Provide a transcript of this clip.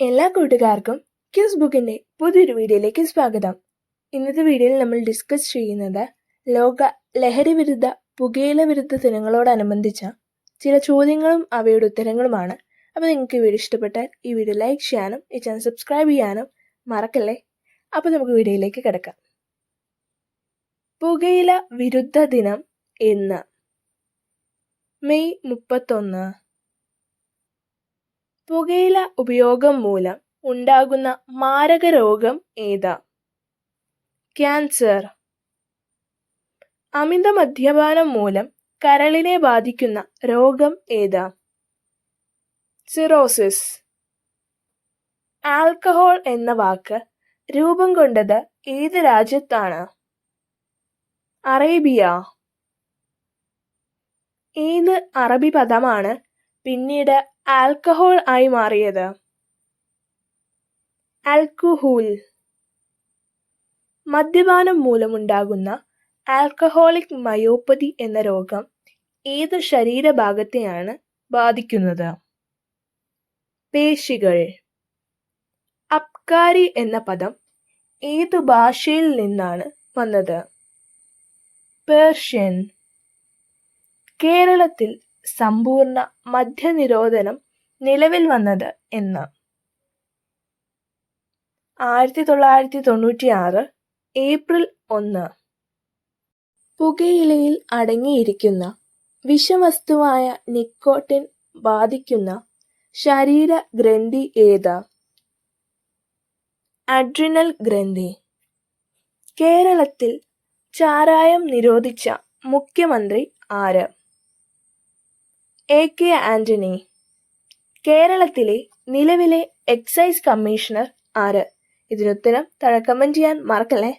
എല്ലാ കൂട്ടുകാർക്കും ക്യൂസ് ബുക്കിന്റെ പുതിയൊരു വീഡിയോയിലേക്ക് സ്വാഗതം. ഇന്നത്തെ വീഡിയോയിൽ നമ്മൾ ഡിസ്കസ് ചെയ്യുന്നത് ലോക ലഹരി വിരുദ്ധ പുകയില വിരുദ്ധ ദിനങ്ങളോടനുബന്ധിച്ച ചില ചോദ്യങ്ങളും അവയുടെ ഉത്തരങ്ങളുമാണ്. അപ്പോൾ നിങ്ങൾക്ക് ഈ വീഡിയോ ഇഷ്ടപ്പെട്ടാൽ ഈ വീഡിയോ ലൈക്ക് ചെയ്യാനും ഈ ചാനൽ സബ്സ്ക്രൈബ് ചെയ്യാനും മറക്കല്ലേ? അപ്പോൾ നമുക്ക് വീഡിയോയിലേക്ക് കിടക്കാം. പുകയില വിരുദ്ധ ദിനം എന്ന് മെയ് മുപ്പത്തൊന്ന് പുകയില ഉപയോഗം മൂലം ഉണ്ടാകുന്ന മാരക രോഗം ഏതാ? ക്യാൻസർ. അമിത മദ്യപാനം മൂലം കരളിനെ ബാധിക്കുന്ന രോഗം ഏതാ? സിറോസിസ്. ആൽക്കഹോൾ എന്ന വാക്ക് രൂപം കൊണ്ടത് ഏത് രാജ്യത്താണ്? അറേബ്യ. ഏത് അറബി പദമാണ് പിന്നീട് ആൽക്കഹോൾ ആയി മാറിയത്. ആൽക്കുഹൂൽ. മദ്യപാനം മൂലമുണ്ടാകുന്ന ആൽക്കഹോളിക് മയോപ്പതി എന്ന രോഗം ഏത് ശരീരഭാഗത്തെയാണ് ബാധിക്കുന്നത്? പേശികൾ. അപ്കാരി എന്ന പദം ഏത് ഭാഷയിൽ നിന്നാണ് വന്നത്? പേർഷ്യൻ. കേരളത്തിൽ സമ്പൂർണ മദ്യനിരോധനം നിലവിൽ വന്നത് എന്ന്. ആയിരത്തി തൊള്ളായിരത്തി തൊണ്ണൂറ്റി ആറ് ഏപ്രിൽ ഒന്ന്. പുകയിലയിൽ അടങ്ങിയിരിക്കുന്ന വിഷവസ്തുവായ നിക്കോട്ടിൻ ബാധിക്കുന്ന ശരീര ഗ്രന്ഥി ഏതാ? അഡ്രിനൽ ഗ്രന്ഥി. കേരളത്തിൽ ചാരായം നിരോധിച്ച മുഖ്യമന്ത്രി ആര്? A K Antony. കേരളത്തിലെ നിലവിലെ എക്സൈസ് കമ്മീഷണർ ആര്? ഇതിനുത്തരം താഴെ കമന്റ് ചെയ്യാൻ മറക്കല്ലേ